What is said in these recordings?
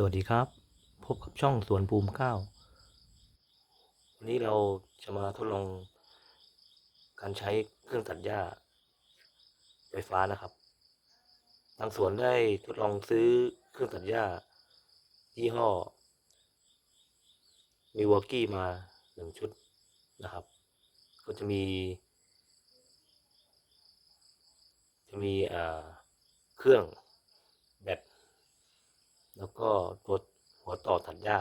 สวัสดีครับ พบกับช่องสวนภูมิข้าว วันนี้เราจะมาทดลอง การใช้เครื่องตัดหญ้าไฟฟ้านะครับ ทางสวนได้ทดลองซื้อเครื่องตัดหญ้ายี่ห้อมีวอกี้มาหนึ่งชุดนะครับ ก็จะมี จะมีอ่าเครื่อง แล้วก็ตัวหัวต่อตัดหญ้า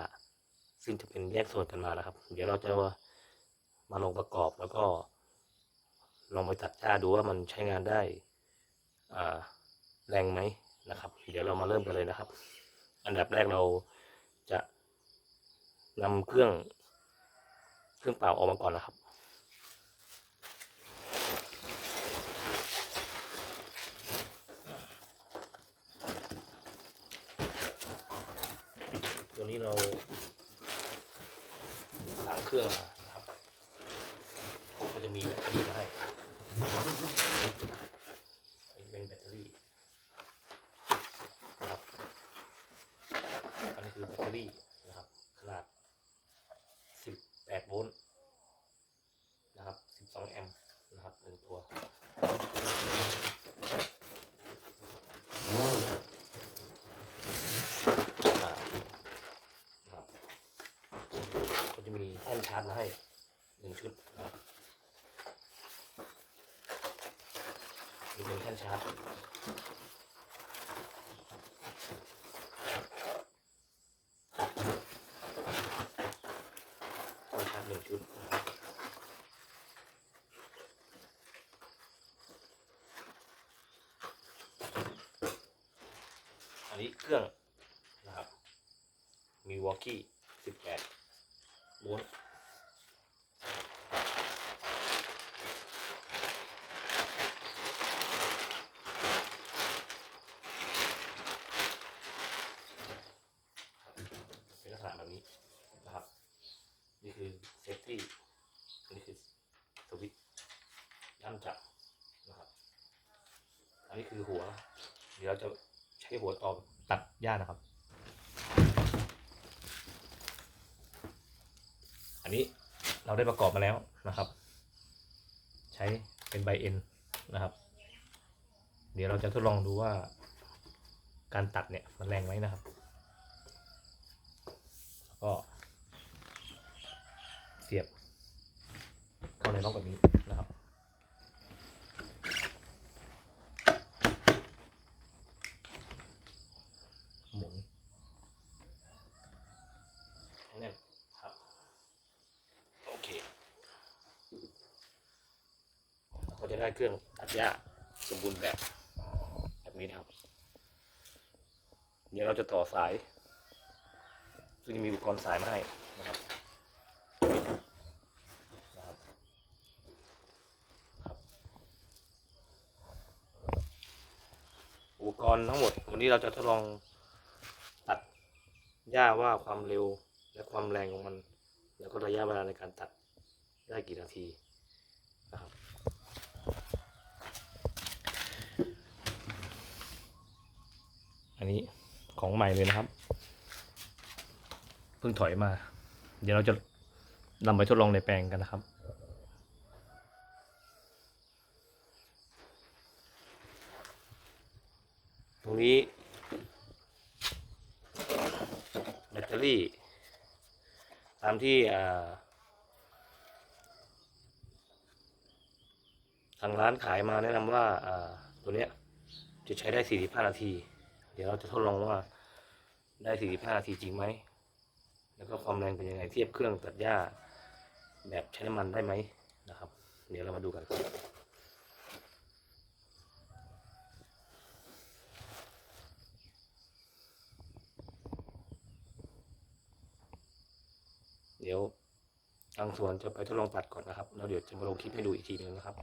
ซึ่งจะเป็นแยกส่วนกันมานะครับ เดี๋ยวเราจะมาลงประกอบแล้วก็ ลองไปตัดหญ้าดูว่ามันใช้งานได้แรงไหมนะครับ เดี๋ยวเรามาเริ่มกันเลยนะครับ อันดับแรกเราจะนำเครื่องเครื่องเป่าออกมาก่อนนะครับ ตัวนี้เราล้างเครื่องมานะครับก็จะมีแบตเตอรี่มาให้เป็นแบตเตอรี่นะครับอันนี้คือแบตเตอรี่นะครับ ขนาด 18 โวลต์นะครับ 12 แอมป์นะครับหนึ่งตัว อ่า นะครับก็จะมีแท่นชาร์จมาให้หนึ่งชุดนะครับนี่เป็นแท่น ชาร์จแท่นชาร์จหนึ่งชุดอันนี้เครื่องนะครับ มีวอลกี้สิบแปดโวลต์เป็นลักษณะแบบนี้นะครับ นี่คือเซฟตี้นี่คือสวิตช์ย่ำจับนะครับ อันนี้คือหัว เดี๋ยวเราจะใช้หัวต่อตัดหญ้านะครับ อันนี้เราได้ประกอบมาแล้วนะครับ ใช้เป็นใบเอ็นนะครับ เดี๋ยวเราจะทดลองดูว่า การตัดเนี่ยมันแรงไหมนะครับ แล้วก็เสียบเข้าในล็อกแบบนี้นะครับ หมุนให้แน่นครับ โอเคเราก็จะ ได้เครื่องตัดหญ้าสมบูรณ์แบบแบบนี้นะครับเดี๋ยวเราจะต่อสาย ซึ่งจะมีอุปกรณ์สายมาให้นะครับนะครับครับอุปกรณ์ทั้งหมด วันนี้เราจะทดลองตัดหญ้าว่าความเร็วและความแรงของมัน แล้วก็ระยะเวลาในการตัดได้กี่นาทีนะครับ อันนี้ของ ใหม่เลยนะครับ เพิ่งถอยมา เดี๋ยวเราจะนำไปทดลองในแปลงกันนะครับตรงนี้แบตเตอรี่ ตามที่อ่าทางร้านขายมาแนะนำว่าอ่าตัวเนี้ยจะใช้ได้ 45 นาที เดี๋ยวเราจะทดลองว่า ได้45นาทีจริงไหม แล้วก็ความแรงเป็นยังไงเทียบเครื่องตัดหญ้า แบบใช้น้ำมันได้ไหมนะครับ เดี๋ยวเรามาดูกันเดี๋ยวทางสวนจะไปทดลองตัดก่อนนะครับ แล้วเดี๋ยวจะมาลงคลิปให้ดูอีกทีหนึงนะครับ